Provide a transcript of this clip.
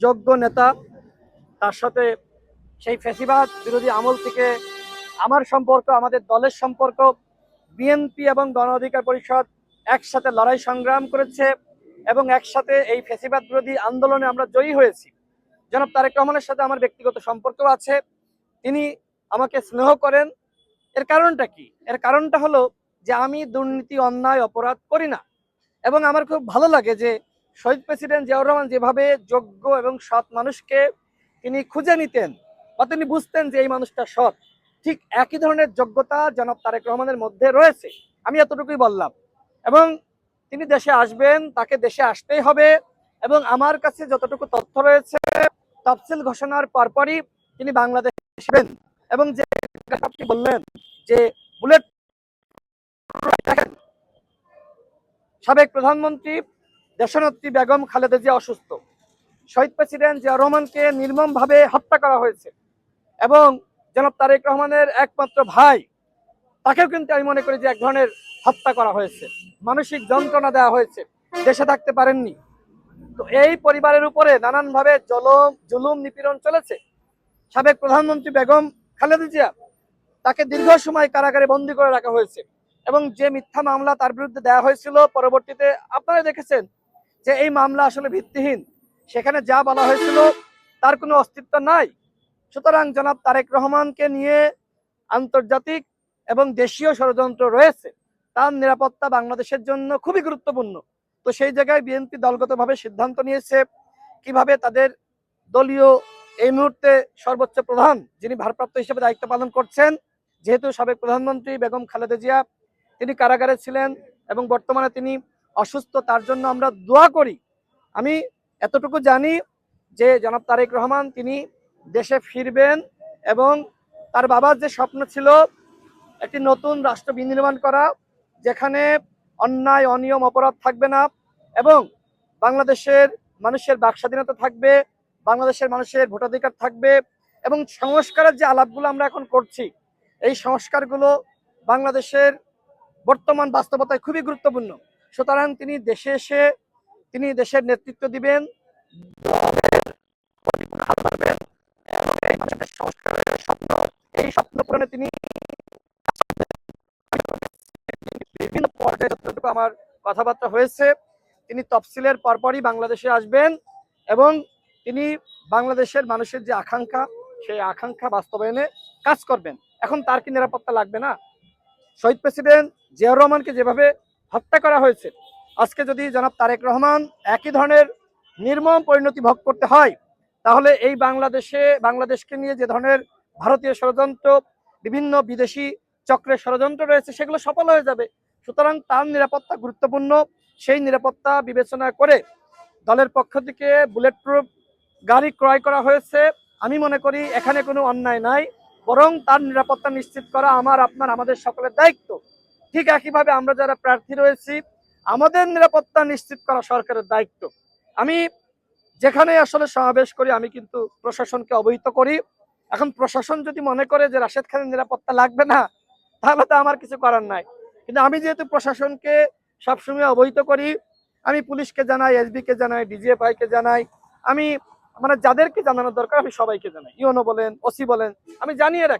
যোগ্য নেতা, তার সাথে সেই ফেসিবাদ বিরোধী আমল থেকে আমার সম্পর্ক, আমাদের দলের সম্পর্ক বিএনপি এবং গণ অধিকার পরিষদ একসাথে লড়াই সংগ্রাম করেছে এবং একসাথে এই ফেসিবাদ বিরোধী আন্দোলনে আমরা জয়ী হয়েছি। জনাব তারেক রহমানের সাথে আমার ব্যক্তিগত সম্পর্ক আছে। তিনি আমাকে স্নেহ করেন। এর কারণটা কি? এর কারণটা হলো যে আমি দুর্নীতি, অন্যায়, অপরাধ করি না। এবং আমার খুব ভালো লাগে যে শহীদ প্রেসিডেন্ট জিয়াউর রহমান যেভাবে যোগ্য এবং সৎ মানুষকে তিনি খুঁজে নিতেন বা তিনি বুঝতেন যে এই মানুষটা সৎ, ঠিক একই ধরনের যোগ্যতা জনাব তারেক রহমানের মধ্যে রয়েছে। আমি এতটুকুই বললাম। এবং তিনি দেশে আসবেন, তাকে দেশে আসতেই হবে এবং আমার কাছে যতটুকু তথ্য রয়েছে, তফসিল ঘোষণার পরপরই তিনি বাংলাদেশ আসবেন এবং যে আপনি বললেন যে বুলেট সাবেক প্রধানমন্ত্রী দেশনেত্রী বেগম খালেদা জিয়া অসুস্থ। শহীদ প্রেসিডেন্ট জিয়া রহমানকে নির্মমভাবে হত্যা করা হয়েছে এবং জনাব তারেক রহমানের একমাত্র ভাই, তাকেও কিন্তু আমি মনে করি যে এক ধরনের হত্যা করা হয়েছে। মানসিক যন্ত্রণা দেওয়া হয়েছে। দেশে থাকতে পারেননি। তো এই পরিবারের উপরে নানানভাবে জলম, জুলুম, নিপীড়ন চলেছে। সাবেক প্রধানমন্ত্রী বেগম খালেদা জিয়া তাকে দীর্ঘ সময় কারাগারে বন্দী করে রাখা হয়েছে এবং যে মিথ্যা মামলা তার বিরুদ্ধে দেওয়া হয়েছিল, পরবর্তীতে আপনারা দেখেছেন যে এই মামলা আসলে ভিত্তিহীন। সেখানে যা বলা হয়েছিল তার কোনো অস্তিত্ব নাই। সুতরাং জনাব তারেক রহমানকে নিয়ে আন্তর্জাতিক এবং দেশীয় ষড়যন্ত্র রয়েছে। তার নিরাপত্তা বাংলাদেশের জন্য খুবই গুরুত্বপূর্ণ। তো সেই জায়গায় বিএনপি দলগতভাবে সিদ্ধান্ত নিয়েছে কীভাবে তাদের দলীয় এই মুহূর্তে সর্বোচ্চ প্রধান, যিনি ভারপ্রাপ্ত হিসেবে দায়িত্ব পালন করছেন, যেহেতু সাবেক প্রধানমন্ত্রী বেগম খালেদা জিয়া, তিনি কারাগারে ছিলেন এবং বর্তমানে তিনি অসুস্থ, তার জন্য আমরা দোয়া করি। আমি এতটুকু জানি যে জনাব তারেক রহমান, তিনি দেশে ফিরবেন এবং তার বাবার যে স্বপ্ন ছিল একটি নতুন রাষ্ট্র বিনির্মাণ করা, যেখানে অন্যায়, অনিয়ম, অপরাধ থাকবে না এবং বাংলাদেশের মানুষের বাক স্বাধীনতা থাকবে, বাংলাদেশের মানুষের ভোটাধিকার থাকবে এবং সংস্কারের যে আলাপগুলো আমরা এখন করছি, এই সংস্কারগুলো বাংলাদেশের বর্তমান বাস্তবতায় খুবই গুরুত্বপূর্ণ। সুতরাং তিনি দেশে এসে, তিনি দেশের নেতৃত্ব দিবেন। এই স্বপ্ন পূরণে তিনি বিভিন্ন পর্যায়ে আমার কথাবার্তা হয়েছে, তিনি তফসিলের পরপরই বাংলাদেশে আসবেন এবং তিনি বাংলাদেশের মানুষের যে আকাঙ্ক্ষা, সেই আকাঙ্ক্ষা বাস্তবায়নে কাজ করবেন। এখন তার কি নিরাপত্তা লাগবে না? শহীদ প্রেসিডেন্ট জিয়াউর রহমানকে যেভাবে হত্যা করা হয়েছে। আজকে যদি জনাব তারেক রহমান একই ধরনের নির্মম পরিণতি ভোগ করতে হয়, তাহলে এই বাংলাদেশে, বাংলাদেশকে নিয়ে যে ধরনের ভারতীয় ষড়যন্ত্র, বিভিন্ন বিদেশি চক্রের ষড়যন্ত্র রয়েছে, সেগুলো সফল হয়ে যাবে। সুতরাং তার নিরাপত্তা গুরুত্বপূর্ণ। সেই নিরাপত্তা বিবেচনা করে দলের পক্ষ থেকে বুলেট প্রুফ গাড়ি ক্রয় করা হয়েছে। আমি মনে করি এখানে কোনো অন্যায় নাই, বরং তার নিরাপত্তা নিশ্চিত করা আমার, আপনার, আমাদের সকলের দায়িত্ব। ঠিক একইভাবে আমরা যারা প্রার্থী রয়েছি, আমাদের নিরাপত্তা নিশ্চিত করা সরকারের দায়িত্ব। আমি যেখানে আসলে সমাবেশ করি, আমি কিন্তু প্রশাসনকে অবহিত করি। এখন প্রশাসন যদি মনে করে যে রাশেদ খানের নিরাপত্তা লাগবে না, তাহলে তো আমার কিছু করার নাই। কিন্তু আমি যেহেতু প্রশাসনকে সবসময় অবহিত করি, আমি পুলিশকে জানাই এসবি কে জানাই ডিজিএফআই কে জানাই, আমি মানে যাদেরকে জানানোর দরকার আমি সবাইকে জানাই। ইউনো বলেন, ওসি বলেন, আমি জানিয়ে রাখি।